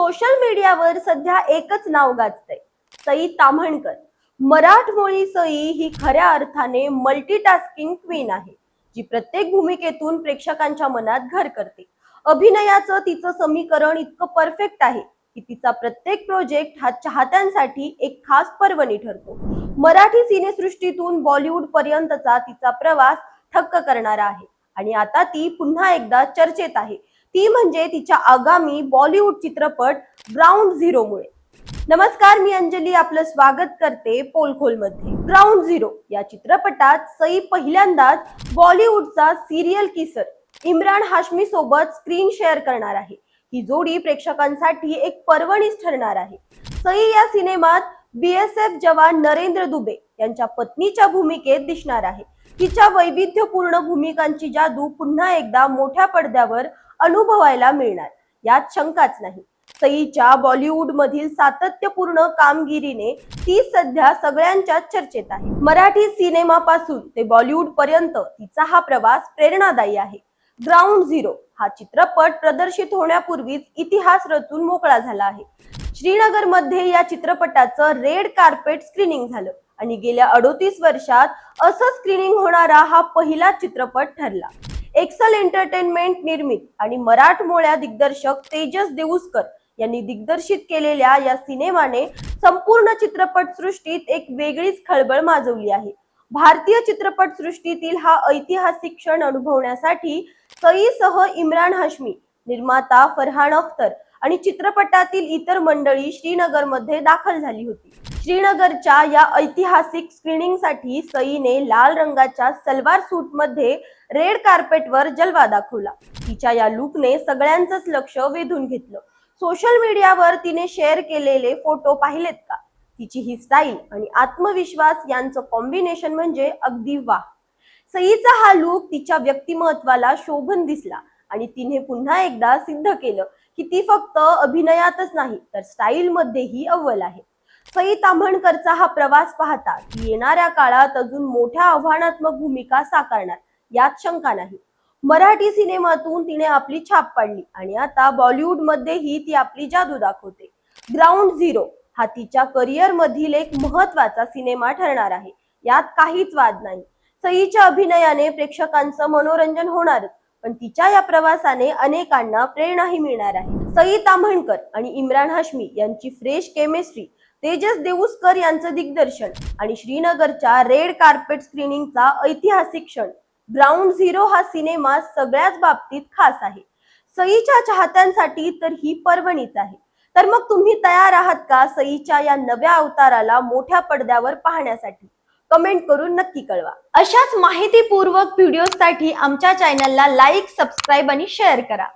Social मीडियावर सध्या एकच नाव गाजतंय. सई ताम्हणकर. मराठमोळी सई ही खऱ्या अर्थाने मल्टीटास्किंग क्वीन आहे जी प्रत्येक भूमिकेतून प्रेक्षकांच्या मनात घर करते. अभिनयाचं तिचं समीकरण इतकं परफेक्ट आहे की तिचा प्रत्येक प्रोजेक्ट हा चाहत्यांसाठी एक खास पर्वणी ठरतो. मराठी सिनेसृष्टीतून बॉलिवूड पर्यंतचा तिचा प्रवास थक्क करणारा आहे. आणि आता ती पुन्हा एकदा चर्चेत आहे. ती म्हणजे तिच्या आगामी बॉलिवूड चित्रपट ग्राउंड झिरो मुळे. नमस्कार मी अंजली आपलं स्वागत करते पोलखोलमध्ये ग्राउंड झिरो या चित्रपटात सई पहिल्यांदाच बॉलिवूडचा सिरियल किसर इम्रान हाशमी सोबत स्क्रीन शेअर करणार आहे. ही जोडी प्रेक्षकांसाठी एक पर्वणीच ठरणार आहे. सई या सिनेमात बीएसएफ जवान नरेंद्र दुबे यांच्या पत्नीच्या भूमिकेत दिसणार आहे. तिच्या वैविध्यपूर्ण भूमिकांची जादू पुन्हा एकदा मोठ्या पडद्यावर अनुभवायला मिळणार. यात शंकाच नाही. सईच्या बॉलिवूड मधील सातत्यपूर्ण कामगिरीने ती सध्या सगळ्यांच्या चर्चेत आहे. मराठी सिनेमापासून ते बॉलिवूड पर्यंत तिचा हा प्रवास प्रेरणादायी आहे. ग्राउंड झिरो हा चित्रपट प्रदर्शित होण्यापूर्वीच इतिहास रचून मोकळा झाला आहे. श्रीनगरमध्ये या चित्रपटाचं रेड कार्पेट स्क्रीनिंग झालं आणि गेल्या अडोतीस वर्षात असं स्क्रीनिंग होणारा हा पहिला चित्रपट ठरला. एक्सल एंटरटेनमेंट निर्मित आणि मराठमोळ्या दिग्दर्शक तेजस देऊसकर यांनी दिग्दर्शित केलेल्या या सिनेमाने संपूर्ण चित्रपट सृष्टीत एक वेगळीच खळबळ माजवली आहे. भारतीय चित्रपट सृष्टीतील हा ऐतिहासिक क्षण अनुभवण्यासाठी सईसह इम्रान हाशमी निर्माता फरहान अख्तर आणि चित्रपटातील इतर मंडळी श्रीनगरमध्ये दाखल झाली होती. श्रीनगरच्या या ऐतिहासिक स्क्रीनिंगसाठी सईने लाल रंगाच्या सलवार सूटमध्ये रेड कार्पेटवर जलवा दाखवला. तिच्या या लुकने सगळ्यांचंच लक्ष वेधून घेतलं. सोशल मीडियावर तिने शेअर केलेले फोटो पाहिलेत का? तिची ही स्टाईल आणि आत्मविश्वास यांचं कॉम्बिनेशन म्हणजे अगदी वाह. सईचा हा लुक तिच्या व्यक्तिमत्वाला शोभून दिसला. आणि तिने पुन्हा एकदा सिद्ध केलं की ती फक्त अभिनयातच नाही तर स्टाईल मध्येही अव्वल आहे. सई ताम्हणकरचा हा प्रवास पाहता ती येणाऱ्या काळात अजून मोठ्या आव्हानात्मक भूमिका साकारणार यात शंका नाही. मराठी सिनेमातून तिने आपली छाप पाडली आणि आता बॉलिवूड मध्येही ती आपली जादू दाखवते. ग्राउंड झिरो हा तिच्या करिअर मधील एक महत्त्वाचा सिनेमा ठरणार आहे यात काहीच वाद नाही. सईच्या अभिनयाने प्रेक्षकांचं मनोरंजन होणारच पण तिच्या या प्रवासाने अनेकांना प्रेरणाही मिळणार आहे. सई ताम्हणकर आणि इम्रान हाश्मी यांची फ्रेश केमिस्ट्री तेजस देऊसकर यांचं दिग्दर्शन आणि श्रीनगरच्या रेड कार्पेट स्क्रीनिंगचा ऐतिहासिक क्षण ग्राउंड झिरो हा सिनेमा सगळ्याच बाबतीत खास आहे. सईच्या चाहत्यांसाठी तर ही पर्वणीच आहे. तर मग तुम्ही तयार आहात का सईच्या या नव्या अवताराला मोठ्या पडद्यावर पाहण्यासाठी? कमेंट करून नक्की कळवा. अशाच माहितीपूर्वक व्हिडिओसाठी आमच्या चॅनलला लाईक सबस्क्राईब आणि शेअर करा.